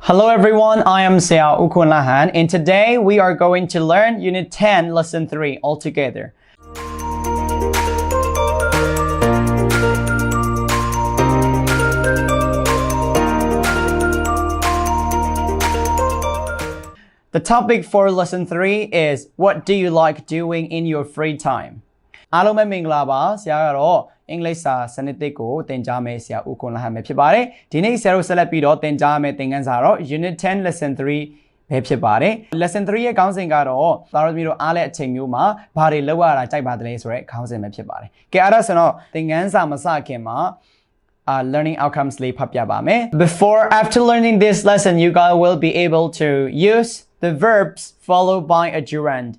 Hello everyone, I am Xiao Ukun Lahan and today we are going to learn Unit 10, Lesson 3 altogether. The topic for Lesson 3 is What do you like doing in your free time? အားလုံးပဲမင်္ဂလာပါဆရာကတော့ အင်္ဂလိပ်စာစနစ်တစ်ကိုသင်ကြားမယ်ဆရာဦးခွန်လာဟန်ပဲဖြစ်ပါတယ်ဒီနေ့ဆရာတို့ဆက်လက်ပြီးတော့သင်ကြားမယ်သင်ခန်းစာတော့ Unit 10 Lesson 3ပဲဖြစ်ပါတယ် lesson 3ရဲ့ခေါင်းစဉ်ကတော့သားတို့မျိုးတို့အားတဲ့အချိန်မျိုးမှာဘာတွေလောက်ရတာကြိုက်ပါတယ်လဲဆိုတဲ့ခေါင်းစဉ်ပဲဖြစ်ပါတယ်ကဲအဲ့ဒါဆိုတော့သင်ခန်းစာမစခင်မှာ uh, learning outcomes လေးဖတ်ပြပါမယ် Before after learning this lesson you guys will be able to use the verbs followed by a gerund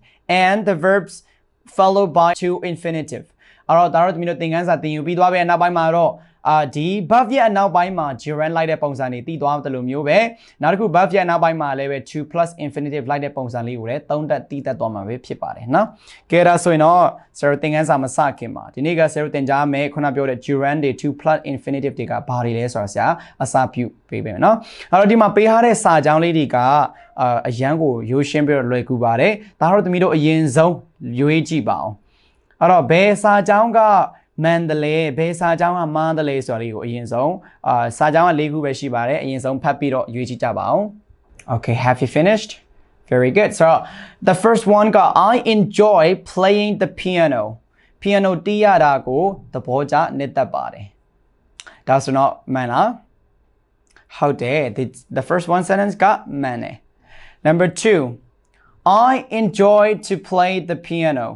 and the verbs followed by to infinitive အဲ့တော့ဒါတော့ဒီလိုသင်ခန်းစာသင်ယူပြီးသွားပြီနောက်ပိုင်းမှာတော့အာဒီ verb ရဲ့အနောက်ပိုင်းမှာ gerund လိုက်တဲ့ပုံစံတွေတည်သွားတယ်လို့မျိုးပဲနောက်တစ်ခု verb ရဲ့အနောက်ပိုင်းမှာလည်းပဲ to plus infinitive လိုက်တဲ့ပုံစံလေးကိုလည်းသုံးတက်တည်တက်သွားမှာပဲဖြစ်ပါတယ်နော်ကဲဒါဆိုရင်တော့ဆရာသင်ခန်းစာမစခင်မှာဒီနေ့ကဆရာသင်ကြားမယ်ခုနပြောတဲ့ gerund တွေ to plus infinitive တွေကဘာတွေလဲဆိုတာဆရာအစပြုပေးပေးမယ်နော်အဲ့တော့ဒီမှာပေးထားတဲ့စာကြောင်းလေးတွေကအာအရန်ကိုရိုးရှင်းပြီးတော့လွယ်ကူပါတယ်ဒါတော့သမီးတို့အရင်ဆုံးရွေးကြည့်ပါအောင် အဲ့တော့ဘယ်စာကြောင်းကမန်ဒလေဘယ်စာကြောင်းကမန်ဒလေဆိုတာလေးကိုအရင်ဆုံးအာစာကြောင်းက၄ခုပဲရှိပါတယ်အရင်ဆုံးဖတ်ပြီးတော့ရွေးကြည့်ကြပါအောင် Okay have you finished Very good so the first one က I enjoy playing the piano piano တီးရတာကိုသဘောကျနှစ်သက်ပါတယ်ဒါဆိုတော့မှန်လားဟုတ်တယ် the, the first one sentence ကမှန်တယ် number 2 I enjoy to play the piano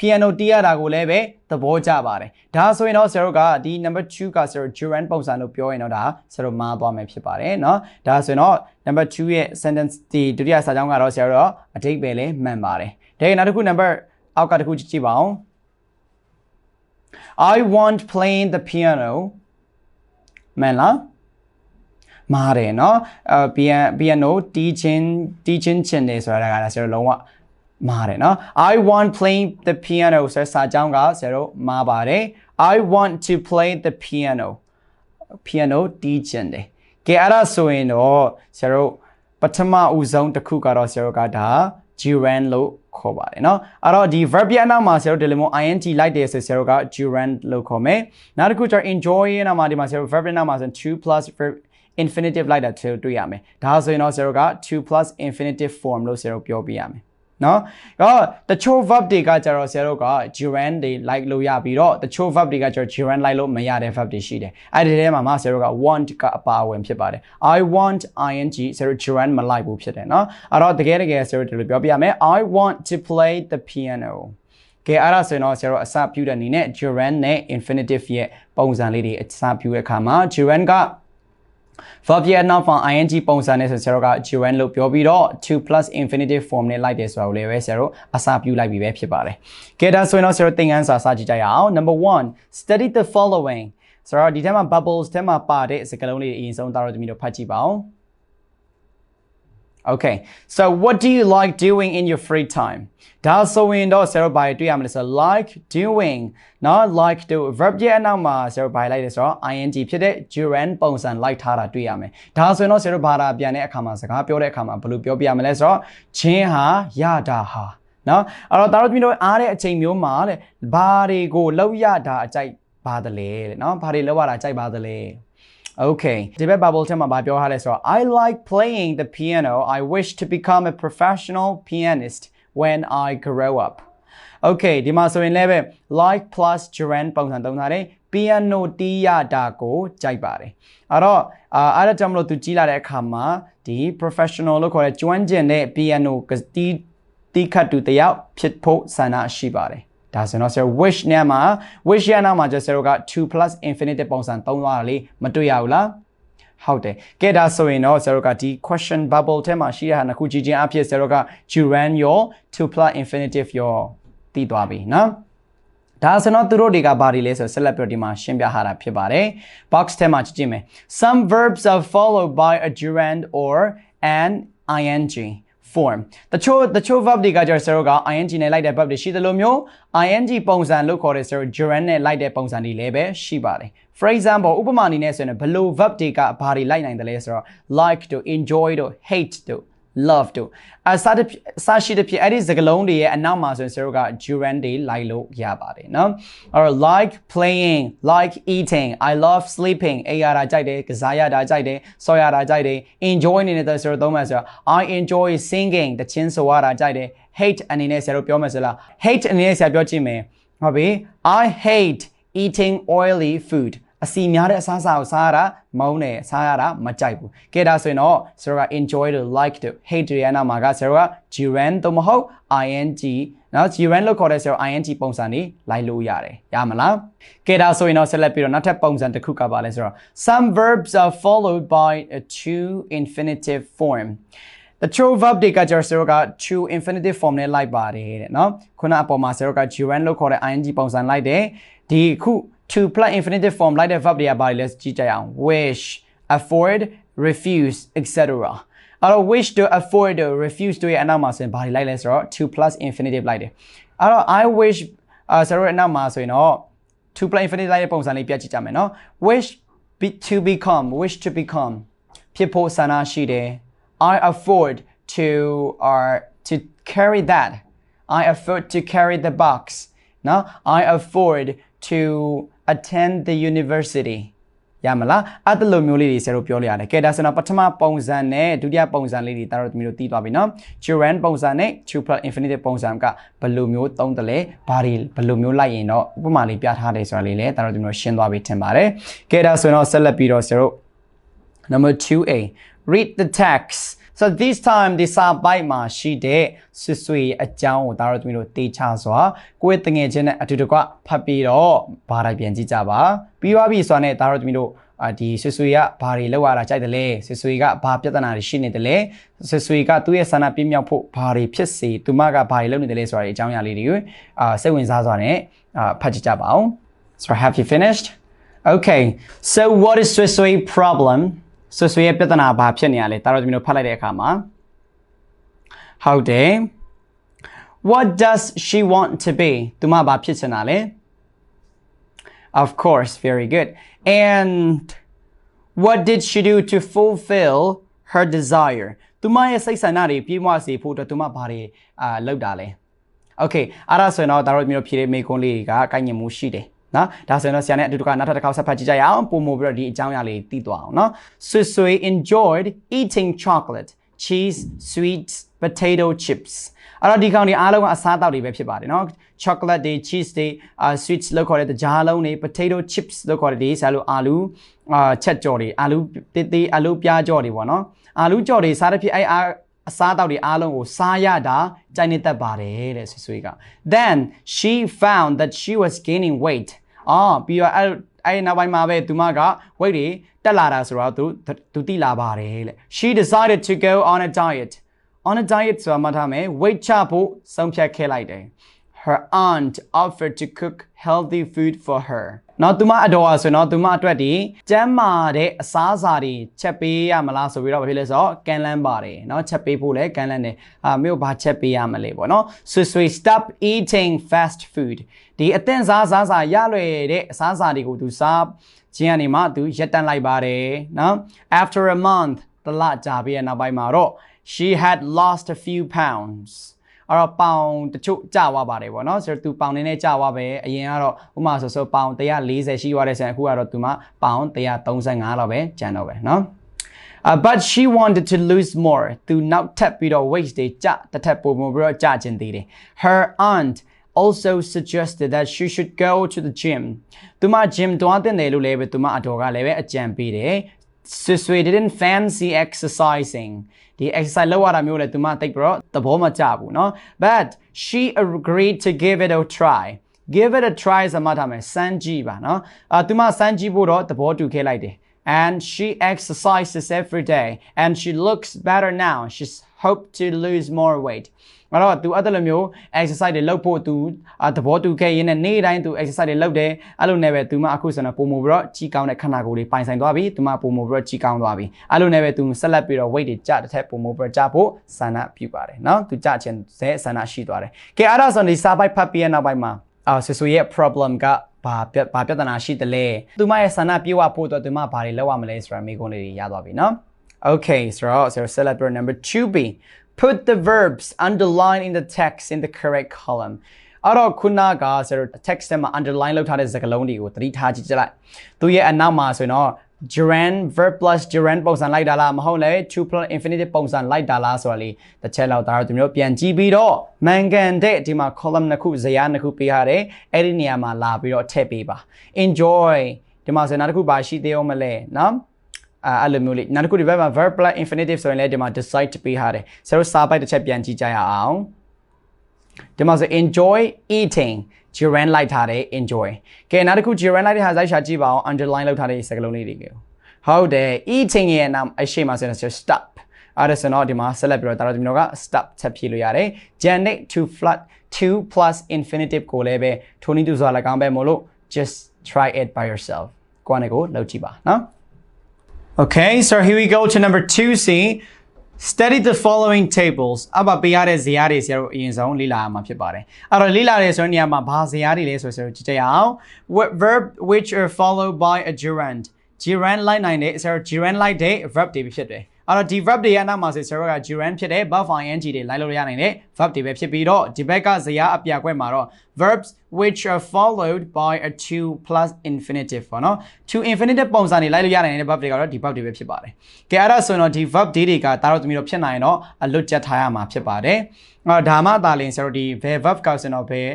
piano တီးရတာကိုလည်းပဲသဘောကျပါတယ်ဒါဆိုရင်တော့ဆရာတို့ကဒီ number 2ကဆရာတို့ gerund ပုံစံလို့ပြောရင်တော့ဒါဆရာတို့မှားသွားမယ်ဖြစ်ပါတယ်เนาะဒါဆိုရင်တော့ number 2ရဲ့ sentence ဒီဒုတိယစာကြောင်းကတော့ဆရာတို့တော့အတိတ်ပဲလည်းမှန်ပါတယ်ဒါရင်နောက်တစ်ခု number အောက်ကတစ်ခုကြည့်ကြည့်ပါအောင် I want playing the piano မှန်လားမားတယ်เนาะအဲ piano တီးချင်းတီးချင်းချင်တယ်ဆိုတာကလည်းဆရာတို့လုံးဝ မားတယ်เนาะ I want playing the piano ဆိုတဲ့စာကြောင်းကဆရာတို့မားပါတယ် I want to play the piano piano တီးချင်တယ်ကဲအဲ့ဒါဆိုရင်တော့ဆရာတို့ပထမဦးဆုံးတစ်ခုကတော့ဆရာတို့ကဒါ gerund လို့ခေါ်ပါတယ်เนาะအဲ့တော့ဒီ verb ရဲ့အနောက်မှာဆရာတို့ဒီလိုမျိုး ing လိုက်တယ်ဆိုဆရာတို့က gerund လို့ခေါ်မယ်နောက်တစ်ခုကျတော့ enjoy ရဲ့နောက်မှာဒီမှာဆရာတို့ verb ရဲ့နောက်မှာဆို to plus verb infinitive လိုက်တာတွေ့ရမယ်ဒါဆိုရင်တော့ဆရာတို့က2 plus infinitive form လို့ဆရာတို့ပြောပြရမယ် နော်တော့တချို့ verb တွေကကျတော့ဆရာတို့က gerund တွေ like လို့ရပြီးတော့တချို့ verb တွေကကျတော့ gerund like လို့မရတဲ့ verb တွေရှိတယ်အဲ့ဒီထဲမှာမှဆရာတို့က want ကအပါအဝင်ဖြစ်ပါတယ် i want ing ဆရာတို့ gerund မလိုက်ဘူးဖြစ်တယ်နော်အဲ့တော့တကယ်တကယ်ဆရာတို့ဒီလိုပြောပြရမယ် i want to play the piano ကဲအဲ့ဒါဆိုရင်တော့ဆရာတို့အစပြုတဲ့အနေနဲ့ gerund နဲ့ infinitive ရဲ့ပုံစံလေးတွေအစပြုတဲ့အခါမှာ gerund က verb ရဲ့နောက် form ing ပုံစံနဲ့ဆိုဆရာတို့က gerund လို့ပြောပြီးတော့2 plus infinitive form နဲ့လိုက်တယ်ဆိုတာကိုလည်းပဲဆရာတို့အစပြုလိုက်ပြီပဲဖြစ်ပါတယ်။ကဲဒါဆိုရင်တော့ဆရာတို့သင်ခန်းစာစကြည့်ကြရအောင် number 1 study the following ဆိုတော့ဒီထဲမှာ bubbles ထဲမှာပါတဲ့စကားလုံးလေးအရင်ဆုံးတာတော့တမီးတို့ဖတ်ကြည့်ပါအောင် Okay so what do you like doing in your free time ဒါဆိုရင်တော့ဆရာတို့ဘာတွေ့ရမလဲဆိုတော့ like doing နော် like do verb ရဲ့အနောက်မှာဆရာတို့ဘာလိုက်လဲဆိုတော့ ing ဖြစ်တဲ့ gerund ပုံစံလိုက်ထားတာတွေ့ရမယ်ဒါဆိုရင်တော့ဆရာတို့ဘာသာပြန်တဲ့အခါမှာစကားပြောတဲ့အခါမှာဘယ်လိုပြောပြရမလဲဆိုတော့ချင်းဟာရတာဟာနော်အဲ့တော့ဒါတို့မျိုးအားတဲ့အချိန်မျိုးမှာတဲ့ဘာတွေကိုလောက်ရတာအကြိုက်ပါတယ်လေတဲ့နော်ဘာတွေလောက်ရတာကြိုက်ပါတယ်လေ Okay ဒီဘက် bubble ထဲမှာဗာပြောထားလဲဆိုတော့ I like playing the piano I wish to become a professional pianist when I grow up Okay ဒီမှာဆိုရင်လည်းပဲ like plus gerund ပုံစံသုံးထားတယ် piano တီးရတာကိုကြိုက်ပါတယ်အဲ့တော့အာအဲ့ဒါကြောင့်မလို့သူကြီးလာတဲ့အခါမှာဒီ professional လို့ခေါ်တဲ့ကျွမ်းကျင်တဲ့ piano ကတီးတီးခတ်သူတယောက်ဖြစ်ဖို့ဆန္ဒရှိပါတယ် ဒါဆိုတော့ဆရာ wish နဲ့မှာ wish ရနာမှာကျဆရာတို့က2 plus infinitive ပုံစံသုံးသွားတာလေမတွေ့ရဘူးလားဟုတ်တယ်ကဲဒါဆိုရင်တော့ဆရာတို့ကဒီ question bubble ထဲမှာရှိတဲ့ဟာနှစ်ခုကြည့်ချင်းအဖြစ်ဆရာတို့က gerund ရော2 plus infinitive ရောတည်သွားပြီနော်ဒါဆိုတော့သူတို့တွေကဘာတွေလဲဆိုဆက်လက်ပြဒီမှာရှင်းပြထားတာဖြစ်ပါတယ် box ထဲမှာကြည့်ကြည့်မယ် some verbs are followed by a gerund or an ing form တချို့တချို့ verb တွေကကျတော့ဆရာတို့က ing နဲ့လိုက်တဲ့ verb တွေရှိသလိုမျိုး ing ပုံစံလို့ခေါ်တဲ့ဆရာတို့ gerund နဲ့လိုက်တဲ့ပုံစံတွေလည်းပဲရှိပါတယ် for example ဥပမာအနေနဲ့ဆိုရင်ဘယ်လို verb တွေကဘာတွေလိုက်နိုင်တယ်လဲဆိုတော့ like တို့ enjoy တို့ hate တို့ love တို့အစတဲ့စရှိတဲ့ဖြစ်အဲ့ဒီစကားလုံးတွေရဲ့အနောက်မှာဆိုရင်ဆရာတို့က gerund တွေလိုက်လို့ရပါတယ်เนาะအဲ့တော့ like playing like eating i love sleeping အေးရတာကြိုက်တယ်ကစားရတာကြိုက်တယ်ဆော်ရတာကြိုက်တယ် enjoy အနေနဲ့ဆရာတို့သုံးမှဆိုတော့ i enjoy singing တချင်းဆိုရတာကြိုက်တယ် hate အနေနဲ့ဆရာတို့ပြောမယ်ဆိုလား hate အနေနဲ့ဆရာပြောကြည့်မယ်ဟုတ်ပြီ i hate eating oily food အစီများတဲ့အစားအစာကိုစားရတာမုန်းတယ်စားရတာမကြိုက်ဘူးကဲဒါဆိုရင်တော့ဆရာက enjoy လို့ like လို့ hate တွေရဲ့နောက်မှာကဆရာက gerund သို့မဟုတ် ing နော် gerund လို့ခေါ်တဲ့ဆရာ ing ပုံစံနေလိုက်လို့ရတယ်ရမလားကဲဒါဆိုရင်တော့ဆက်လက်ပြီးတော့နောက်ထပ်ပုံစံတစ်ခုကပါလဲဆိုတော့ some verbs are followed by a two infinitive form the true verb တွေကကျတော့ဆရာက true infinitive form နဲ့လိုက်ပါတယ်တဲ့နော်ခုနအပေါ်မှာဆရာက gerund လို့ခေါ်တဲ့ ing ပုံစံလိုက်တယ်ဒီခု to plus infinitive form လိုက်တဲ့ verb တွေကဘာလဲကြည့်ကြရအောင် wish afford refuse etc အဲ့တော့ wish to afford to refuse တို့ရဲ့အနောက်မှာဆိုရင်ဘာတွေလိုက်လဲဆိုတော့ to plus infinitive လိုက်တယ်အဲ့တော့ i wish အာဆရာတို့ရဲ့အနောက်မှာဆိုရင်တော့ to plus infinitive လိုက်တဲ့ပုံစံလေးပြကြည့်ကြမယ်နော် wish be, to become wish to become ဖြစ်ဖို့ဆန္ဒရှိတယ် i afford to or to carry that i afford to carry the box နော် i afford to attend the university ရမလားအဲ့တလိုမျိုးလေးတွေဆရာတို့ပြောလို့ရတယ်ကဲဒါဆိုတော့ပထမပုံစံနဲ့ဒုတိယပုံစံလေးတွေဒါတော့တမီးတို့သိသွားပြီနော် gerund ပုံစံနဲ့ true plus infinitive ပုံစံကဘယ်လိုမျိုးသုံးတယ်လဲဘာတွေဘယ်လိုမျိုးလိုက်ရင်တော့ဥပမာလေးပြထားတယ်ဆိုတာလေးလည်းဒါတော့တမီးတို့ရှင်းသွားပြီထင်ပါတယ်ကဲဒါဆိုတော့ဆက်လက်ပြီးတော့ဆရာတို့ number 2a read the text so this time ဒီစာပိုက်မှာရှိတဲ့ဆွဆွေအကြောင်းကိုဒါတော့သူတို့တေချစွာကိုယ့်ရဲ့တငယ်ချင်းနဲ့အတူတကွဖတ်ပြီးတော့ဘာတိုင်းပြန်ကြည့်ကြပါပြီးသွားပြီဆိုတော့ねဒါတော့သူတို့အာဒီဆွဆွေကဘာတွေလောက်ရတာကြိုက်တယ်လဲဆွဆွေကဘာပြဿနာတွေရှိနေတယ်လဲဆွဆွေကသူ့ရဲ့ဆန္ဒပြည့်မြောက်ဖို့ဘာတွေဖြစ်စေသူမကဘာတွေလုပ်နေတယ်လဲဆိုတာအကြောင်းအရာလေးတွေကိုအာစိတ်ဝင်စားစွာနဲ့အာဖတ်ကြည့်ကြပါအောင် so have you finished okay so what is sway problem ဆွဆွေရဲ့ပြဿနာဘာဖြစ်နေရလဲတာတော့ကျွန်တော်ဖတ်လိုက်တဲ့အခါမှာဟုတ်တယ် What does she want to be သူမဘာဖြစ်ချင်တာလဲ Of course very good and what did she do to fulfill her desire သူမရဲ့စိတ်ဆန္ဒတွေပြည့်ဝစေဖို့အတွက်သူမဘာတွေအာလုပ်တာလဲ Okay အဲ့ဒါဆိုရင်တော့ဒါတော့မျိုးဖြေတဲ့မိကုန်းလေးတွေကကိုင်ညင်မှုရှိတယ် နော်ဒါဆိုရင်တော့ဆရာနဲ့အတူတူကနောက်ထပ်တစ်ခေါက်ဆက်ဖတ်ကြည့်ကြရအောင်ပုံမပြီးတော့ဒီအကြောင်းအရာလေးသိသွားအောင်နော်ဆွေဆွေ enjoyed eating chocolate cheese sweets potato chips အဲ့တော့ဒီကောင်တွေအားလုံးကအစားအသောက်တွေပဲဖြစ်ပါတယ်နော် chocolate တွေ cheese တွေ sweets လို့ခေါ်တဲ့တကြားလုံးတွေ potato chips လို့ခေါ်တဲ့ဒီဆရာလို့အာလူအာချက်ကြော်တွေအာလူတေးသေးအာလူပြားကြော်တွေပေါ့နော်အာလူကြော်တွေစားတဲ့ဖြစ်အဲ့အားအစားတောက်တွေအားလုံးကိုစားရတာကြိုက်နေတတ်ပါတယ်တဲ့ဆွေဆွေက then she found that she was gaining weight အော်ပြီးတော့အဲ့အဲ့နောက်ပိုင်းမှာပဲသူမက weight တွေတက်လာတာဆိုတော့သူသူတိလာပါတယ်လေ she decided to go on a diet on a diet ဆိုတာမှထားမယ် weight ချဖို့ဆုံးဖြတ်ခဲ့လိုက်တယ် her aunt offered to cook healthy food for her နော်သူမအတော်ဆိုတော့သူမအတွက်ဒီကျမ်းမာတဲ့အစားအစာတွေချက်ပေးရမလားဆိုပြီးတော့ဘာဖြစ်လဲဆိုတော့ကန်လန်းပါတယ်နော်ချက်ပေးဖို့လဲကန်လန်းတယ်အာမြို့ဘာချက်ပေးရမလဲပေါ့နော်ဆွေဆွေ stop eating fast food ဒီအသင့်စားစားစာရလွယ်တဲ့အစားအစာတွေကိုသူစားခြင်းကနေမှသူရက်တန့်လိုက်ပါတယ်နော် after a month တလကြာပြီးတဲ့နောက်ပိုင်းမှာတော့ she had lost a few pounds အဲ့တော့ပေါင်တချို့ကျသွားပါတယ်ပေါ့နော်ဆိုတော့သူပေါင်နေနဲ့ကျသွားပဲအရင်ကတော့ဥမာဆိုဆိုပေါင်140ရှိသွားတဲ့ဆန်အခုကတော့သူမှပေါင်135လောက်ပဲကျန်တော့ပဲနော် Uh, but she wanted to lose more သူနောက်ထပ်ပြီးတော့ weight တွေကျတစ်ထပ်ပိုမိုပြီးတော့ကျခြင်းသေးတယ် her aunt also suggested that she should go to the gym သူမ gym တွားတဲ့တယ်လို့လည်းပဲသူမအတော်ကလည်းပဲအကြံပေးတယ် Sisui didn't fancy exercising ဒီ exercise လုပ်ရတာမျိုးလဲသူမတိတ်ပြီးတော့သဘောမကျဘူးเนาะ but she agreed to give it a try give it a try ဆိုမှထားမယ်စမ်းကြည့်ပါเนาะအာသူမစမ်းကြည့်ဖို့တော့သဘောတူခဲ့လိုက်တယ် and she exercises every day and she looks better now she's hope to lose more weight အဲ့တော့ तू အဲ့လိုမျိုး exercise တွေလုပ်ဖို့ तू သဘောတူခဲ့ရင်းနဲ့နေ့တိုင်း तू exercise တွေလုပ်တယ်အဲ့လိုနဲ့ပဲ तू မှအခုဆိုတော့ပုံမူပြီးတော့ကြီးကောင်းတဲ့ခန္ဓာကိုယ်တွေပိုင်ဆိုင်သွားပြီ तू မှပုံမူပြီးတော့ကြီးကောင်းသွားပြီအဲ့လိုနဲ့ပဲ तू ဆက်လက်ပြီးတော့ weight တွေကျတစ်ထက်ပုံမူပြီးတော့ကျဖို့ဆန္ဒပြုပါတယ်เนาะ तू ကျခြင်းဇဲဆန္ဒရှိသွားတယ်ကဲအဲ့ဒါဆိုဒီစာပိုက်ဖတ်ပြီးတဲ့နောက်ပိုင်းမှာအာဆွဆွရဲ့ problem ကဘာပြဘာပြဿနာရှိတယ်လဲသူမရဲ့ဆန္ဒပြေဝဖို့အတွက်သူမဘာတွေလုပ်ရမလဲဆိုတာမိကုန်းလေးတွေရသွားပြီเนาะ Okay so so celebrate number 2b Put the verbs underline in the text in the correct column အဲ့တော့ခုနကဆိုတော့ text ထဲမှာ underline လုပ်ထားတဲ့စကားလုံးတွေကိုသတိထားကြည့်ကြလိုက်သူရဲ့အနောက်မှာဆိုရင်တော့ gerund verb plus gerund ပုံစံလိုက်တာလားမဟုတ်လဲ to plus infinitive ပုံစံလိုက်တာလားဆိုတာလေးတစ်ချက်လောက်ဒါတော့သူမျိုးပြန်ကြည့်ပြီးတော့မှန်ကန်တဲ့ဒီမှာ column နှစ်ခုဇယားနှစ်ခုပေးရတယ်အဲ့ဒီနေရာမှာလာပြီးတော့ထည့်ပေးပါ enjoy ဒီမှာဆိုနောက်တစ်ခုပါရှိသေးအောင်မလဲနော် အဲအဲ့လိုမျိုးလေးနောက်တစ်ခုဒီဘက်မှာ verb plus infinitive ဆိုရင်လည်းဒီမှာ decide ပေးထားတယ်ဆရာတို့စာပိုက်တစ်ချက်ပြန်ကြည့်ကြရအောင်ဒီမှာဆို enjoy eating gerund လိုက်ထားတယ် enjoy ကဲနောက်တစ်ခု gerund လိုက်တဲ့ဟာဇိုက်ရှာကြည့်ပါအောင် underline လောက်ထားတဲ့စကားလုံးလေးတွေကိုဟုတ်တယ် eating ရဲ့နာမ်အရှိမဆိုရင် stop အဲ့ဒါဆိုတော့ဒီမှာဆက်လက်ပြီးတော့တာတော်ဒီမျိုးက stop ချက်ဖြည့်လို့ရတယ် genic to flat 2 plus infinitive ကိုလည်းပဲထိုနည်းတူစွာ၎င်းပဲမို့လို့ just try it by yourself ကိုယ်နဲ့ကိုလုပ်ကြည့်ပါနော် Okay so here we go to number 2C study the following tables အဘပေးရတဲ့ဇာတ်တွေဆရာတို့အရင်ဆုံးလေ့လာရမှာဖြစ်ပါတယ်အဲ့တော့လေ့လာရဲဆိုတဲ့နေရာမှာဘာဇာတ်တွေလဲဆိုဆိုကြည့်ကြရအောင် what verb which are followed by a gerund gerund လိုက်နိုင်တဲ့ဆရာတို့ gerund လိုက်တဲ့ verb တွေဖြစ်တယ် အဲ့တော့ဒီ verb တွေရဲ့အနောက်မှာဆိုဆရာတို့က gerund ဖြစ်တဲ့ verb ing တွေလိုက်လို့ရနိုင်တဲ့ verb တွေပဲဖြစ်ပြီးတော့ဒီဘက်ကဇာတ်အပြာခွဲမှာတော့ verbs which are followed by a to plus infinitive ပေါ့နော် to infinitive ပုံစံတွေလိုက်လို့ရနိုင်တဲ့ verb တွေကတော့ဒီ verb တွေပဲဖြစ်ပါတယ်ကဲအဲ့ဒါဆိုရင်တော့ဒီ verb တွေကတားတော့သမီးတို့ဖြစ်နိုင်တော့အလွတ်ကျက်ထားရမှာဖြစ်ပါတယ်အဲ့တော့ဒါမှသာလင်ဆရာတို့ဒီ verb ကောက်စင်တော့ဘယ်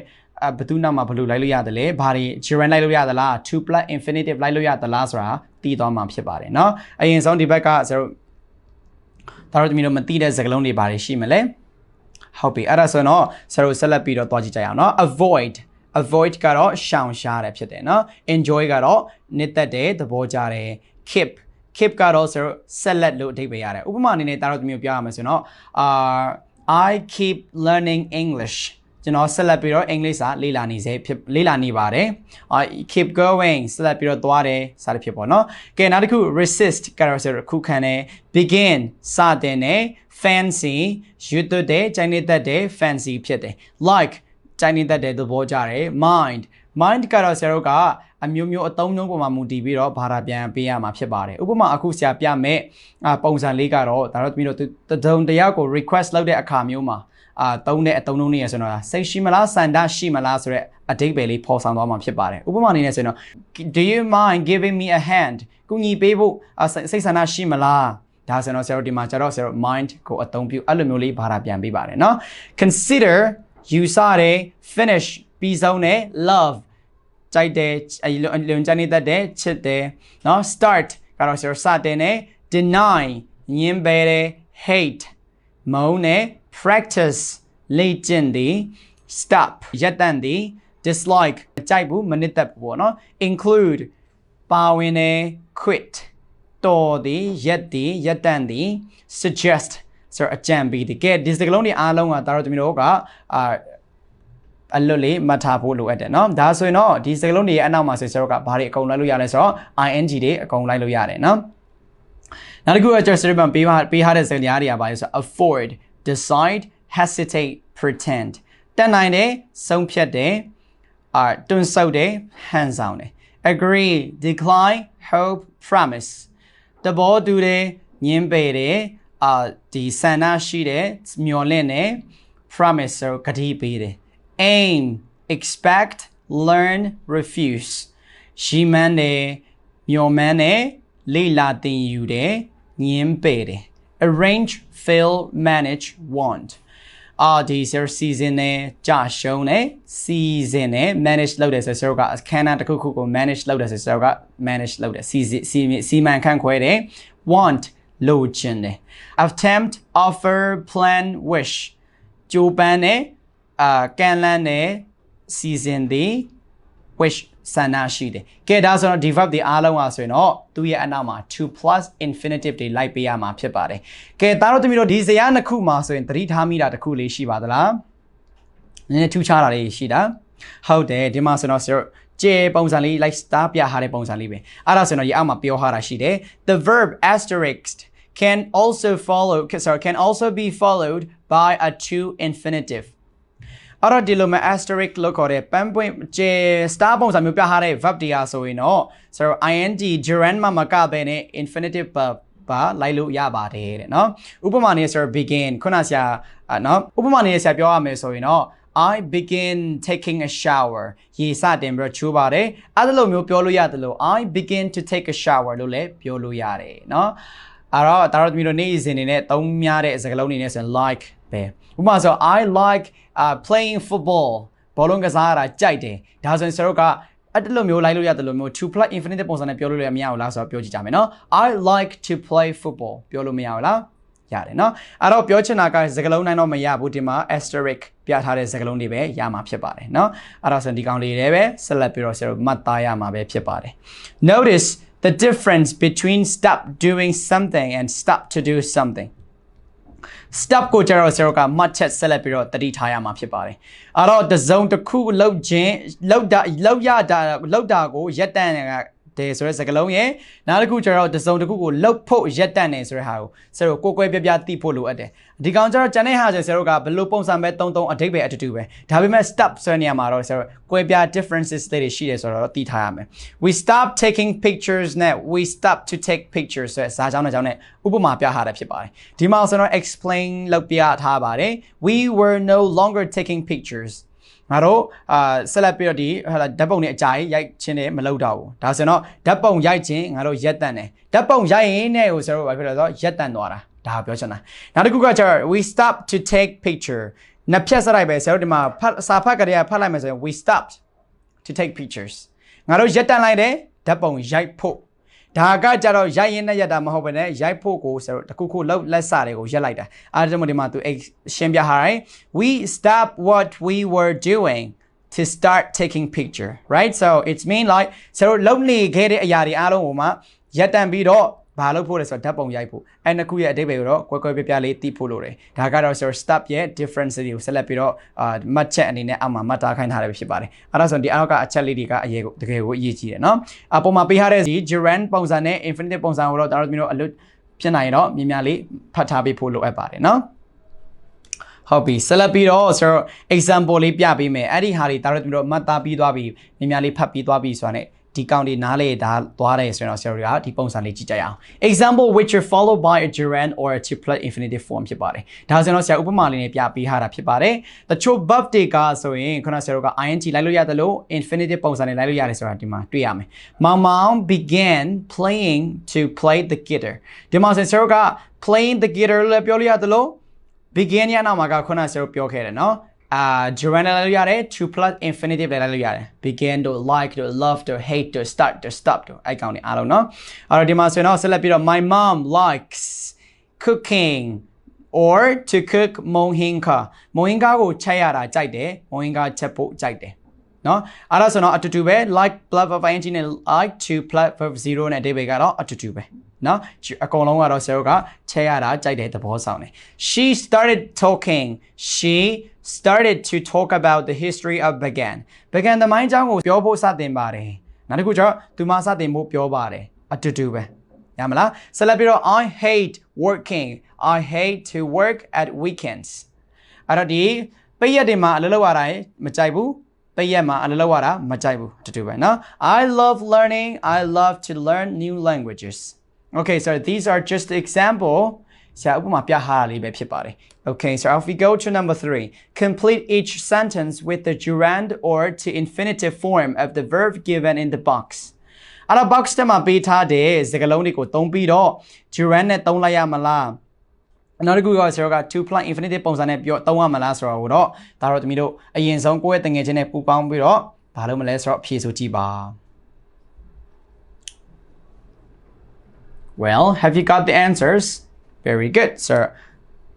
အဘသူနောက်မှာဘယ်လိုလိုက်လို့ရတယ်လဲဘာတွေ gerund လိုက်လို့ရသလား to plus infinitive လိုက်လို့ရသလားဆိုတာသိသွားမှာဖြစ်ပါတယ်เนาะအရင်ဆုံးဒီဘက်ကဆရာတို့ ဒါတို့သမီးတို့မသိတဲ့စကားလုံးတွေပါတယ်ရှိမလဲဟုတ်ပြီအဲ့ဒါဆိုရင်တော့ဆရာတို့ဆက်လက်ပြီးတော့တွားကြည့်ကြရအောင်နော် avoid avoid ကတော့ရှောင်ရှားတယ်ဖြစ်တယ်နော် enjoy ကတော့နှစ်သက်တယ်သဘောကျတယ် keep keep ကတော့ဆရာတို့ဆက်လက်လို့အဓိပ္ပာယ်ရတယ်ဥပမာအနေနဲ့ဒါတို့သမီးတို့ပြောရမယ်ဆိုရင်တော့အာ I keep learning English ကျွန်တော်ဆက်လက်ပြီးတော့အင်္ဂလိပ်စာလေ့လာနေစေဖြစ်လေ့လာနေပါတယ်။ I keep going ဆက်လက်ပြီးတော့သွားတယ်စသဖြင့်ပေါ့နော်။ကဲနောက်တစ်ခု resist ကတော့ဆိုတော့ခုခံတယ် begin စတင်တယ် fancy ရွတ်တဲ့ကြိုင်နေတတ်တဲ့ fancy ဖြစ်တယ် like ကြိုင်နေတတ်တဲ့သဘောကြတယ် mind mind ကတော့ဆရာတို့ကအမျိုးမျိုးအသုံးနှုန်းပေါ်မှာမူတည်ပြီးတော့ဘာသာပြန်ပေးရမှာဖြစ်ပါတယ်ဥပမာအခုဆရာပြမဲ့ပုံစံလေးကတော့ဒါတော့တမီးတို့တုံတယောက်ကို request လုပ်တဲ့အခါမျိုးမှာ အာတုံးတဲ့အတုံးလုံးနေရဆိုတော့စိတ်ရှိမလားစန္ဒရှိမလားဆိုတော့အတိတ်ပဲလေးပေါ်ဆောင်သွားမှာဖြစ်ပါတယ်ဥပမာအနေနဲ့ဆိုရင်တော့ do you mind giving me a hand ကူညီပေးဖို့စိတ်ဆန္ဒရှိမလားဒါဆိုတော့ဆရာတို့ဒီမှာကျတော့ဆရာတို့ mind ကိုအသုံးပြုအဲ့လိုမျိုးလေးဘာသာပြန်ပေးပါတယ်เนาะ consider ယူဆတယ် finish ပြီးဆုံးတယ် love ကြိုက်တယ်အလွန်ကြိုက်နေတတ်တယ်ချစ်တယ်เนาะ start ကတော့ဆရာစတင်တယ် deny ညင်းပယ်တယ် hate မုန်းတယ် practice လေ့ကျင့်သည် stop ရပ်တန့်သည် dislike မကြိုက်ဘူးမနစ်သက်ဘူးပေါ့နော် include ပါဝင်တယ် quit တော်သည်ရက်သည်ရက်တန့်သည် suggest ဆိုတော့အကြံပေးတယ်ကဲဒီစကလုံးတွေအားလုံးကဒါတော့တမီးတို့ကအာအလွတ်လေးမှတ်ထားဖို့လိုအပ်တယ်เนาะဒါဆိုရင်တော့ဒီစကလုံးတွေရဲ့အနောက်မှာဆိုဆရာတို့ကဘာတွေအကုန်လိုက်လို့ရလဲဆိုတော့ ing တွေအကုန်လိုက်လို့ရတယ်เนาะနောက်တစ်ခုကကျွန်တော်စရပန်ပေးပေးထားတဲ့စကားများတွေကဘာလဲဆိုတော့ afford decide hesitate pretend တက်နိုင်တယ်ဆုံးဖြတ်တယ်အာတွန်းဆုပ်တယ်ဟန်ဆောင်တယ် agree decline hope promise တဘောတူတယ်ညင်းပယ်တယ်အာဒီဆန္ဒရှိတယ်မျော်လင့်တယ် promise ဆိုဂတိပေးတယ် aim expect learn refuse ရှိမှန်းတယ်မျော်မှန်းတယ်လေ့လာသင်ယူတယ်ညင်းပယ်တယ် arrange fill manage want အာဒီဆရာ season နဲ့ကြာရှုံးနဲ့ season နဲ့ manage လုပ်တယ်ဆိုဆရာကအခမ်းအနားတစ်ခုခုကို manage လုပ်တယ်ဆိုဆရာက manage လုပ်တယ် season စီမံခန့်ခွဲတယ် want လိုချင်တယ် attempt offer plan wish ကြိုးပမ်းနဲ့အာကန်လန်းနဲ့ season သည် wish ဆန္ဒရှိတယ်ကဲဒါဆိုတော့ verb တွေအားလုံးอ่ะဆိုရင်တော့သူ့ရဲ့အနောက်မှာ to plus infinitive တွေလိုက်ပေးရမှာဖြစ်ပါတယ်ကဲဒါတော့တမီးတို့ဒီဇယားနှစ်ခုမှာဆိုရင်သတိထားမိတာတစ်ခုလေးရှိပါသလားနည်းနည်းထူးခြားတာလေးရှိတာဟုတ်တယ်ဒီမှာဆိုတော့ဆိုတော့ကျေပုံစံလေး like star ပြထားတဲ့ပုံစံလေးပဲအဲ့ဒါဆိုတော့ဒီအောက်မှာပြောထားတာရှိတယ် the verb asterisk can also follow sorry can also be followed by a to infinitive အဲ့တော့ဒီလိုမဲ့ asterisk လို့ခေါ်တဲ့ pan point ကျေ star ပုံစံမျိုးပြထားတဲ့ verb တရားဆိုရင်တော့ဆိုတော့ ing gerund မှာမကဘဲနဲ့ infinitive verb ပါလိုက်လို့ရပါတယ်တဲ့เนาะဥပမာနေဆို begin ခုနဆရာเนาะဥပမာနေဆရာပြောရမယ်ဆိုရင်တော့ I begin taking a shower ရေစတင်ပြီးတော့ချိုးပါတယ်အဲ့လိုမျိုးပြောလို့ရတယ်လို့ I begin to take a shower လို့လည်းပြောလို့ရတယ်เนาะအဲ့တော့ဒါတော့မျိုးနေ့စဉ်နေနဲ့သုံးများတဲ့စကားလုံးတွေနဲ့ဆိုရင် like ပဲဥပမာဆို I like uh playing football ဘောလုံးကစားရတာကြိုက်တယ်ဒါဆိုရင်ဆရာတို့ကအဲ့တလို့မျိုးလိုက်လို့ရတယ်လို့မျိုး to play infinite ပုံစံနဲ့ပြောလို့လည်းမရဘူးလားဆိုတော့ပြောကြည့်ကြမယ်နော် I like to play football ပြောလို့မရဘူးလားရတယ်နော်အဲ့တော့ပြောချင်တာကစကားလုံးတိုင်းတော့မရဘူးဒီမှာ asterisk ပြထားတဲ့စကားလုံးတွေပဲရမှာဖြစ်ပါတယ်နော်အဲ့ဒါဆိုဒီကောင်လေးတွေပဲဆက်လက်ပြီးတော့ဆရာတို့မှတ်သားရမှာပဲဖြစ်ပါတယ် notice the difference between stop doing something and stop to do something step ကိုကျတော့ဆရာကမှတ်ချက်ဆက်လက်ပြီးတော့တတိထားရမှာဖြစ်ပါတယ်။အဲ့တော့တစုံတစ်ခုလောက်ခြင်းလောက်တာလောက်ရတာလောက်တာကိုရက်တန့် တယ်ဆိုတဲ့စကားလုံးရဲ့နောက်တစ်ခုကျတော့တစုံတစ်ခုကိုလှုပ်ဖို့ရက်တန့်နေဆိုတဲ့ဟာကိုဆရာတို့ကိုယ်ကွယ်ပြပြသိဖို့လိုအပ်တယ်ဒီကောင်ကျတော့ကျန်တဲ့ဟာကျဆရာတို့ကဘယ်လိုပုံစံပဲတုံတုံအတိတ်ပဲအတူတူပဲဒါပေမဲ့ stop ဆိုတဲ့နေရာမှာတော့ဆရာတို့ကွယ်ပြ differences တွေရှိတယ်ဆိုတော့သိထားရမယ် we stop taking pictures နဲ့ we stop to take pictures ဆိုတဲ့စာကြောင်းနဲ့ကြောင်းနဲ့ဥပမာပြထားတာဖြစ်ပါတယ်ဒီမှာဆိုတော့ explain လုပ်ပြထားပါတယ် we were no longer taking pictures ငါတို့အာဆက်လက်ပြီးတော့ဒီဟလာဓာတ်ပုံနဲ့အကြိုက်ရိုက်ခြင်းနဲ့မလုပ်တော့ဘူးဒါဆိုရင်တော့ဓာတ်ပုံရိုက်ခြင်းငါတို့ရက်တန့်တယ်ဓာတ်ပုံရိုက်ရင်နဲ့ကိုဆိုတော့ဘာဖြစ်လဲဆိုတော့ရက်တန့်သွားတာဒါပြောချင်တာနောက်တစ်ခုကကျတော့ we stop to take picture နှစ်ဖြတ်စလိုက်ပဲဆရာတို့ဒီမှာဖတ်စာဖတ်ကြရဖတ်လိုက်မယ်ဆိုရင် we stopped to take pictures ငါတို့ရက်တန့်လိုက်တယ်ဓာတ်ပုံရိုက်ဖို့ ဒါကကြတော့ရိုက်ရင်နဲ့ရက်တာမဟုတ်ဘဲနဲ့ရိုက်ဖို့ကိုဆိုတော့တခုခုလောက်လက်စတွေကိုရက်လိုက်တာအားကြောင့်ဒီမှာသူရှင်းပြထားတယ် we stop what we were doing to start taking picture right so it's mean like ဆိုတော့လုံနေခဲ့တဲ့အရာတွေအားလုံးကိုမှရက်တန့်ပြီးတော့ ဘာလို့ဖို့လဲဆိုတော့ဓာတ်ပုံရိုက်ဖို့အဲနှစ်ခုရဲ့အတိတ်ပဲကိုတော့ကွဲကွဲပြားပြားလေးသိဖို့လိုတယ်ဒါကတော့ဆိုတော့ step ရဲ့ difference တွေကိုဆက်လက်ပြီးတော့အာမှတ်ချက်အနေနဲ့အောက်မှာမှတ်သားခိုင်းထားတယ်ဖြစ်ပါတယ်အဲဒါဆိုဒီအောက်ကအချက်လေးတွေကအရေးကိုတကယ်ကိုအရေးကြီးတယ်နော်အပေါ်မှာပေးထားတဲ့ဒီ gerund ပုံစံနဲ့ infinitive ပုံစံကိုတော့ဒါတို့မျိုးတို့အလွတ်ဖြစ်နိုင်တော့မြင်များလေးဖတ်ထားပေးဖို့လိုအပ်ပါတယ်နော်ဟုတ်ပြီဆက်လက်ပြီးတော့ဆိုတော့ example လေးပြပေးမယ်အဲ့ဒီဟာတွေဒါတို့တို့မှတ်သားပြီးသွားပြီမြင်များလေးဖတ်ပြီးသွားပြီဆိုတာ ਨੇ ဒီကောင်တွေနားလေဒါသွားတယ်ဆိုရင်တော့ Siri ကဒီပုံစံလေးကြည့်ကြရအောင် example which are followed by a gerund or a triplet infinitive form ဖြစ်ပါတယ်ဒါဆိုရင်တော့ဆရာဥပမာလေးနဲ့ပြပေးထားတာဖြစ်ပါတယ်တချို့ verb တွေကဆိုရင်ခုနဆရာတို့က ing လိုက်လို့ရတယ်လို့ infinitive ပုံစံနဲ့လိုက်လို့ရတယ်ဆိုတာဒီမှာတွေ့ရမယ် Mama began playing to play the guitar ဒီမှာဆရာတို့က playing the guitar လို့ပြောလို့ရတယ်လို့ begin ရနောက်မှာကခုနဆရာတို့ပြောခဲ့တယ်နော် အာ gerund လည်းလို့ရတယ် to plus infinitive လည်းလို့ရတယ် begin to like to love to hate to start to stop to အဲ့ကောင်နေအားလုံးเนาะအဲ့တော့ဒီမှာဆိုရင်တော့ဆက်လက်ပြီးတော့ my mom likes cooking or to cook mohinka mohinka ကိုချက်ရတာကြိုက်တယ် mohinka ချက်ဖို့ကြိုက်တယ်เนาะအဲ့ဒါဆိုတော့အတူတူပဲ like plus verb ing နဲ့ like to plus verb 0နဲ့အဓိပ္ပာယ်ကတော့အတူတူပဲ เนาะအကုန်လုံးကတော့ဆရာတို့ကချက်ရတာကြိုက်တဲ့သဘောဆောင်တယ် she started talking she started to talk about the history of Bagan Bagan သမိုင်းအကြောင်းကိုပြောဖို့စတင်ပါတယ်နောက်တစ်ခုကျတော့သူမစတင်ဖို့ပြောပါတယ်အတူတူပဲရမလားဆက်လက်ပြီးတော့ I hate working I hate to work at weekends အဲ့တော့ဒီပိတ်ရက်တွေမှာအလုပ်လုပ်ရတာမကြိုက်ဘူးပိတ်ရက်မှာအလုပ်လုပ်ရတာမကြိုက်ဘူးတူတူပဲเนาะ I love learning I love to learn new languages Okay so these are just example ဆရာဥပမာပြထားတာလေးပဲဖြစ်ပါတယ် Okay so if we go to number 3 complete each sentence with the gerund or to infinitive form of the verb given in the box အဲ့တော့ box ထဲမှာပေးထားတဲ့စကားလုံးတွေကိုသုံးပြီးတော့ gerund နဲ့သုံးလိုက်ရမလားနောက်တစ်ခုကဆရာက2 plus infinitive ပုံစံနဲ့ပြောသုံးရမလားဆိုတော့တော့ဒါတော့တမီးတို့အရင်ဆုံးကိုယ့်ရဲ့တငယ်ချင်းနဲ့ပူပေါင်းပြီးတော့ဘာလို့မလဲဆိုတော့ဖြေဆိုကြည့်ပါ Well, have you got the answers? Very good, sir.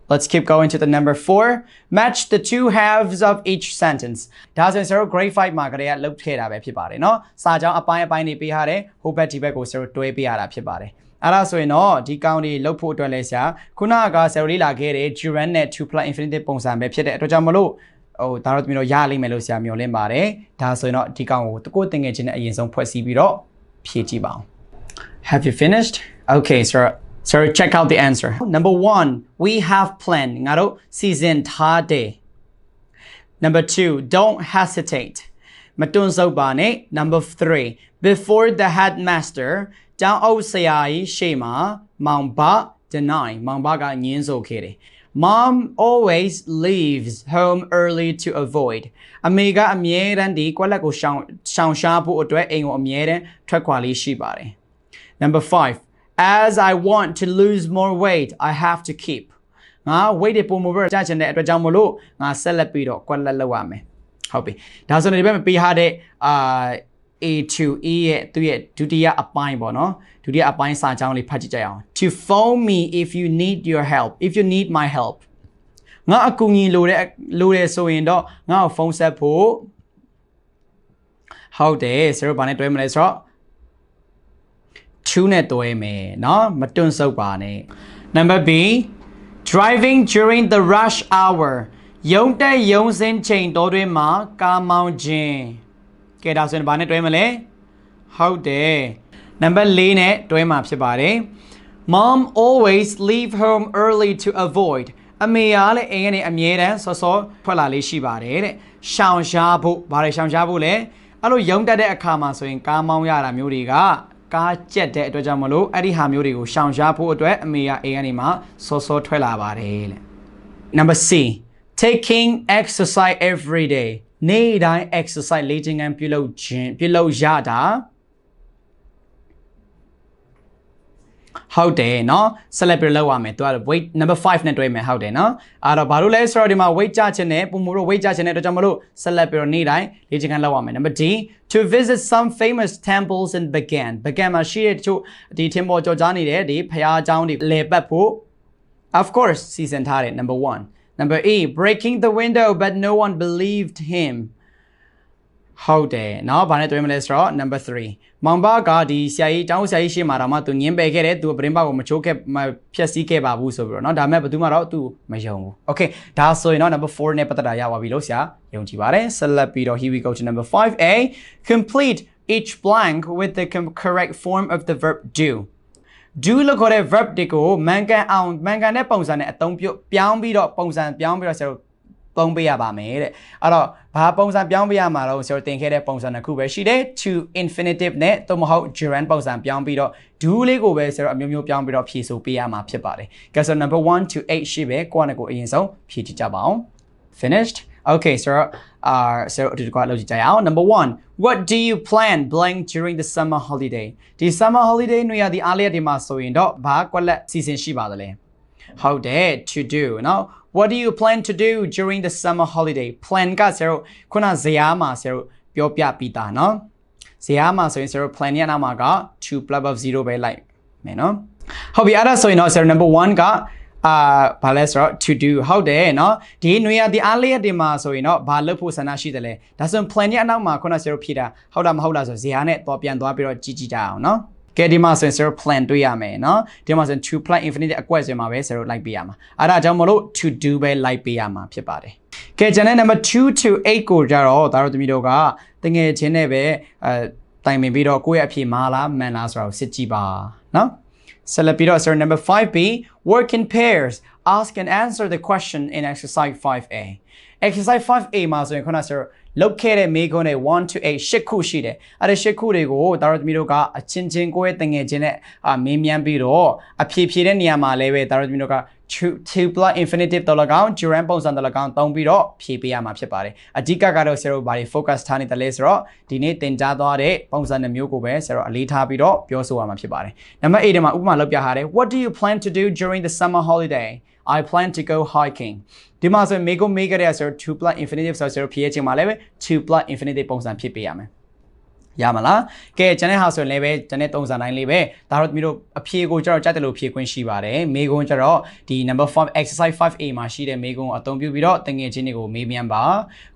Let's keep going to the number 4. Match the two halves of each sentence. ဒါဆိုရင်ဆရာတို့ grade 5မှာကလေးကလုပ်ခဲ့တာပဲဖြစ်ပါတယ်เนาะစာကြောင်းအပိုင်းအပိုင်းနေပေးထားတယ်ဟိုဘက်ဒီဘက်ကိုဆရာတို့တွဲပေးရတာဖြစ်ပါတယ်အဲ့ဒါဆိုရင်တော့ဒီကောင်တွေလုပ်ဖို့အတွက်လဲဆရာခုနကဆရာတို့လေ့လာခဲ့တဲ့ Duran နဲ့ 2 plus infinitive ပုံစံပဲဖြစ်တဲ့အတွက်ကြောင့်မလို့ဟိုဒါတော့သမီးတို့ရလိမ့်မယ်လို့ဆရာမျှော်လင့်ပါတယ်ဒါဆိုရင်တော့ဒီကောင်ကိုတကိုယ်တင်ငယ်ချင်းနဲ့အရင်ဆုံးဖွဲ့စည်းပြီးတော့ဖြည့်ကြည့်ပါအောင် Have you finished? Okay, sir. Sir, check out the answer. Number one, we have planned. ငါတို့စီစဉ်ထားတယ် Number two, don't hesitate. မတွန့်ဆုတ်ပါနဲ့ Number three, before the headmaster ကျောင်းအုပ်ဆရာကြီးရှေ့မှာမောင်ဘ deny မောင်ဘကညင်းဆိုခဲ့တယ် Mom always leaves home early to avoid အမေကအမြဲတမ်းဒီကွက်လက်ကိုရှောင်ရှောင်ရှားဖို့အတွက်အိမ်ကိုအမြဲတမ်းထွက်ခွာလေးရှိပါတယ် Number 5 as I want to lose more weight I have to keep ငါ weight တွေပုံမပြီးကြာချင်တဲ့အတွက်ကြောင့်မလို့ငါဆက်လက်ပြီးတော့ကွက်လက်လောက်ရမယ်ဟုတ်ပြီဒါဆိုရင်ဒီဘက်မှာပေးထားတဲ့အာ A2 E ရဲ့သူရဲ့ဒုတိယအပိုင်းပေါ့နော်ဒုတိယအပိုင်းစာကြောင်းလေးဖတ်ကြည့်ကြရအောင် To phone me if you need your help if you need my help ငါအကူအညီလိုတဲ့လိုတယ်ဆိုရင်တော့ငါ့ကိုဖုန်းဆက်ဖို့ဟုတ်တယ်ဆရာတို့ဘာနဲ့တွဲမလဲဆိုတော့ 2နဲ့တွဲမယ်เนาะမတွန့်ဆုတ်ပါနဲ့ Number B driving during the rush hour ရုံတက်ရုံစင်းချိန်တော်တွင်မှာကားမောင်းခြင်းကဲဒါဆိုရင်ဘာနဲ့တွဲမလဲဟုတ်တယ် Number 4နဲ့တွဲမှာဖြစ်ပါတယ် Mom always leave home early to avoid အမေကလည်းအိမ်ကနေအမြဲတမ်းစောစောထွက်လာလေးရှိပါတယ်တဲ့ရှောင်ရှားဖို့ဘာတွေရှောင်ရှားဖို့လဲအဲ့လိုရုံတက်တဲ့အခါမှာဆိုရင်ကားမောင်းရတာမျိုးတွေက ကားကြက်တဲ့အတွက်ကြောင့်မလို့အဲ့ဒီဟာမျိုးတွေကိုရှောင်ရှားဖို့အတွက်အမေကအိမ်ကနေမှစောစောထွက်လာပါတယ်တဲ့ Number C taking exercise every day နေ့တိုင်း exercise လေ့ကျင့်ခန်းပြုလုပ်ခြင်းပြုလုပ်ရတာ ဟုတ်တယ်เนาะဆက်လက်ပြီးလောက်ရမယ်သူက weight number 5နဲ့တွဲမယ်ဟုတ်တယ်เนาะအဲ့တော့ဘာလို့လဲဆိုတော့ဒီမှာ weight ကြခြင်းနဲ့ပုံမလို့ weight ကြခြင်းနဲ့တော့ကြောင့်မလို့ဆက်လက်ပြီးတော့နေ့တိုင်းလေ့ကျင့်ခန်းလောက်ရမယ် number D to visit some famous temples in Bagan Bagan မှာရှိတဲ့တချို့ဒီ temple ကြော်ကြားနေတဲ့ဒီဖရားเจ้าတွေလေပတ်ဖို့ Of course စီစဉ်ထားတယ် number 1 number E breaking the window but no one believed him ဟုတ်တယ်เนาะဘာနဲ့တွေ့မလဲဆိုတော့ number 3မောင်ဘကဒီဆရာကြီးတောင်းဆရာကြီးရှေ့မှာတော့မှသူညင်းပယ်ခဲ့တယ်သူပရင်ဘကိုမချိုးခဲ့မဖြက်စီးခဲ့ပါဘူးဆိုပြီးတော့เนาะဒါပေမဲ့ဘယ်သူမှတော့သူမယုံဘူး okay ဒါဆိုရင်တော့ number 4နဲ့ပတ်သက်တာရပါပြီလို့ဆရာယုံကြည်ပါတယ်ဆက်လက်ပြီးတော့ here we go to number 5a complete each blank with the correct form of the verb do do လို့ခေါ်တဲ့ verb တွေကိုမှန်ကန်အောင်မှန်ကန်တဲ့ပုံစံနဲ့အသုံးပြုပြောင်းပြီးတော့ပုံစံပြောင်းပြီးတော့ဆရာတို့ သုံးပေးရပါမယ်တဲ့အဲ့တော့ဘာပုံစံပြောင်းပေးရမှာတော့ဆရာတို့သင်ခဲ့တဲ့ပုံစံတစ်ခုပဲရှိတယ် to infinitive နဲ့သို့မဟုတ် gerund ပုံစံပြောင်းပြီးတော့ do လေးကိုပဲဆရာတို့အမျိုးမျိုးပြောင်းပြီးတော့ဖြည့်ဆိုပေးရမှာဖြစ်ပါတယ်ကဲဆို number 1 to 8ရှိပဲကိုယ့်အနေကိုအရင်ဆုံးဖြည့်ကြည့်ကြပါအောင် finished okay so uh so ဒီကွာလောက်ကြည့်ကြရအောင် number 1 what do you plan blank during the summer holiday ဒီ summer holiday နွေရာသီအားလျက်ဒီမှာဆိုရင်တော့ဘာကွက်လက်စီစဉ်ရှိပါသလဲဟုတ်တယ် to do เนาะ what do you plan to do during the summer holiday plan ကဆရာတို့ခုနဇယားမှာဆရာတို့ပြောပြပြီးသားเนาะဇယားမှာဆိုရင်ဆရာတို့ plan ရနာမှာက2 plus of 0ပဲလိုက်မယ်เนาะဟုတ်ပြီအဲ့ဒါဆိုရင်တော့ဆရာ number 1ကအာဘာလဲဆိုတော့ to do ဟုတ်တယ်เนาะဒီနွေရဒီအားလျက်တွေမှာဆိုရင်တော့ဘာလုပ်ဖို့ဆန္ဒရှိတယ်လဲဒါဆိုရင် plan ရအနောက်မှာခုနဆရာတို့ဖြေတာဟုတ်လားမဟုတ်လားဆိုဇယားနဲ့တော့ပြန်သွားပြီးတော့ကြည့်ကြည့်ကြအောင်เนาะ ကဲဒီမှာဆိုရင် zero plan တွေးရမယ်နော်ဒီမှာဆိုရင် to plan infinity အကွက်ဆိုရင်မှာပဲ zero လိုက်ပေးရမှာအဲ့ဒါကြောင့်မလို့ to do ပဲလိုက်ပေးရမှာဖြစ်ပါတယ်ကဲကျန်တဲ့ number 2 to 8ကိုကြတော့ဒါတို့သမီးတို့ကတငယ်ချင်းနဲ့ပဲအဲတိုင်ပင်ပြီးတော့ကိုယ့်ရဲ့အဖြစ်မာလားမှန်လားဆိုတာကိုစစ်ကြည့်ပါနော်ဆက်လက်ပြီးတော့ sir number 5b work in pairs ask and answer the question in exercise 5a exercise 5a မှာဆိုရင်ခုန sir လုတ်ခဲ့တဲ့မေးခွန်းတွေ1 to 8 8ခုရှိတယ်အဲ့ဒီ8ခုတွေကိုဒါတို့သမီးတို့ကအချင်းချင်းကိုယ့်ရဲ့တငယ်ချင်းနဲ့အာမေးမြန်းပြီးတော့အဖြေဖြေတဲ့နေရာမှာလည်းပဲဒါတို့သမီးတို့က to plus infinitive တော့၎င်း gerund ပုံစံတော့၎င်းသုံးပြီးတော့ဖြေပေးရမှာဖြစ်ပါတယ်အဓိကကတော့ဆရာတို့ဘာတွေ focus ထားနေတယ်လဲဆိုတော့ဒီနေ့သင်ကြားသွားတဲ့ပုံစံနှမျိုးကိုပဲဆရာတို့အလေးထားပြီးတော့ပြောဆိုရမှာဖြစ်ပါတယ်နံပါတ်8ထဲမှာဥပမာလုပ်ပြထားတယ် what do you plan to do during the summer holiday I plan to go hiking ဒီမှာဆိုမေကိုမေးကြတဲ့ဆို2 plus infinitive ဆိုဆိုဖြည့်ချင်မှာလည်းပဲ2 plus infinitive ပုံစံဖြစ်ပေးရမယ်ရမလားကဲကျွန်တဲ့ဟာဆိုရင်လည်းပဲကျွန်တဲ့သုံးစာတိုင်းလေးပဲဒါတော့သမီးတို့အဖြေကိုကျွန်တော်ကြက်တယ်လို့ဖြေခွင့်ရှိပါတယ်မေကွန်းကျတော့ဒီ number 5 exercise 5A မှာရှိတဲ့မေကွန်းကိုအသုံးပြုပြီးတော့တငယ်ချင်းတွေကိုမေးမြန်းပါ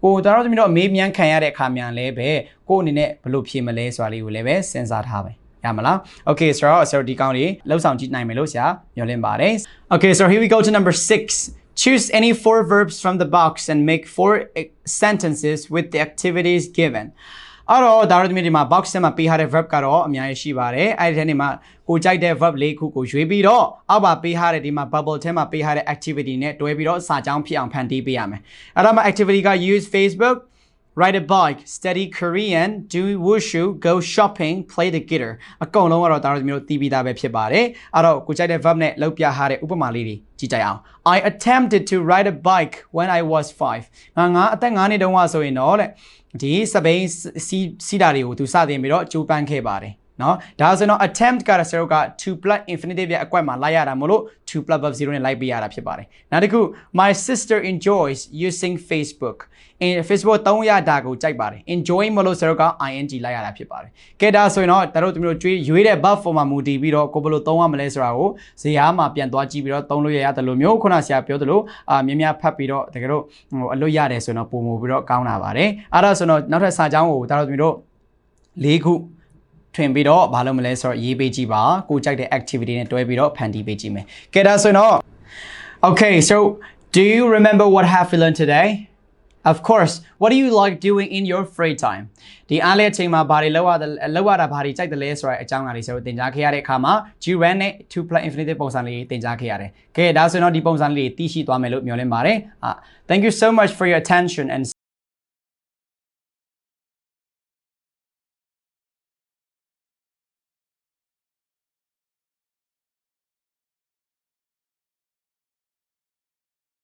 ကိုဒါတော့သမီးတို့မေးမြန်းခံရတဲ့အခါမြန်လည်းပဲကိုအနေနဲ့ဘယ်လိုဖြေမလဲဆိုတာလေးကိုလည်းပဲစဉ်းစားထားပါ ရမလား Okay ဆိုတော့ဆိုတော့ဒီကောင်းလေးလှုပ်ဆောင်ကြည့်နိုင်မယ်လို့ဆရာမျှော်လင့်ပါတယ် Okay so here we go to number 6 Choose any four verbs from the box and make four eh, sentences with the activities given အဲ့တော့ဒါတော့ဒီမှာ box ထဲမှာပေးထားတဲ့ verb ကတော့အများကြီးရှိပါတယ်အဲ့ဒီထဲနေမှာကိုကြိုက်တဲ့ verb လေးခုကိုရွေးပြီးတော့အောက်ပါပေးထားတဲ့ဒီမှာ bubble ထဲမှာပေးထားတဲ့ activity နဲ့တွဲပြီးတော့စာကြောင်းဖြစ်အောင်ဖန်တီးပေးရမယ်အဲ့တော့မှ activity က use Facebook ride a bike study Korean do wushu go shopping play the guitar အကုန်လုံးကတော့ဒါတော့ဒီမျိုးတီးပြီးသားပဲဖြစ်ပါတယ်အဲ့တော့ကိုကြိုက်တဲ့ verb နဲ့လောက်ပြထားတဲ့ဥပမာလေးတွေကြည့်ကြရအောင် I attempted to ride a bike when I was 5ငါငါအသက်9နှစ်တုန်းကဆိုရင်တော့တဲ့ဒီစပိန်စီစီတာတွေကိုသူစတင်ပြီးတော့ကြိုးပမ်းခဲ့ပါတယ် နော်ဒါဆိုတော့ attempt ကရစရောက2 plus infinitive ရဲ့အကွက်မှာလိုက်ရတာမလို့2 plus verb 0နဲ့လိုက်ပေးရတာဖြစ်ပါတယ်နောက်တစ်ခု my sister enjoys using facebook in facebook သုံးရတာကိုကြိုက်ပါတယ် enjoy မလို့စရောက ing လိုက်ရတာဖြစ်ပါတယ်ကဲဒါဆိုရင်တော့ဒါတို့တို့မျိုးကြွေးရွေးတဲ့ verb form မှာမူတည်ပြီးတော့ကိုဘယ်လိုသုံးရမလဲဆိုတာကိုဇာတ်မှာပြန်သွားကြည့်ပြီးတော့သုံးလို့ရရတယ်လို့မျိုးခုနဆရာပြောသလိုအာမြင်များဖတ်ပြီးတော့တကယ်တော့ဟိုအလွတ်ရတယ်ဆိုရင်တော့ပုံမူပြီးတော့ကောင်းတာပါတယ်အဲ့ဒါဆိုတော့နောက်ထပ်စာကြောင်းကိုဒါတို့တို့လေးခု ထွင်ပြီးတော့ဘာလုပ်မလဲဆိုတော့ရေးပေးကြည့်ပါကိုကြိုက်တဲ့ activity နဲ့တွဲပြီးတော့ဖန်တီးပေးကြည့်မယ်ကဲဒါဆိုရင်တော့ Okay so do you remember what have we learned today Of course what do you like doing in your free time ဒီအားလေးအချိန်မှာဘာတွေလောက်ရလောက်ရတာဘာတွေကြိုက်တယ်လဲဆိုတဲ့အကြောင်းအရာလေးဆိုတော့သင်ကြားခဲ့ရတဲ့အခါမှာ G1 နဲ့2 plus infinitive ပုံစံလေးသင်ကြားခဲ့ရတယ်။ကဲဒါဆိုရင်တော့ဒီပုံစံလေးသိရှိသွားမယ်လို့မျှော်လင့်ပါတယ်။ Thank you so much for your attention and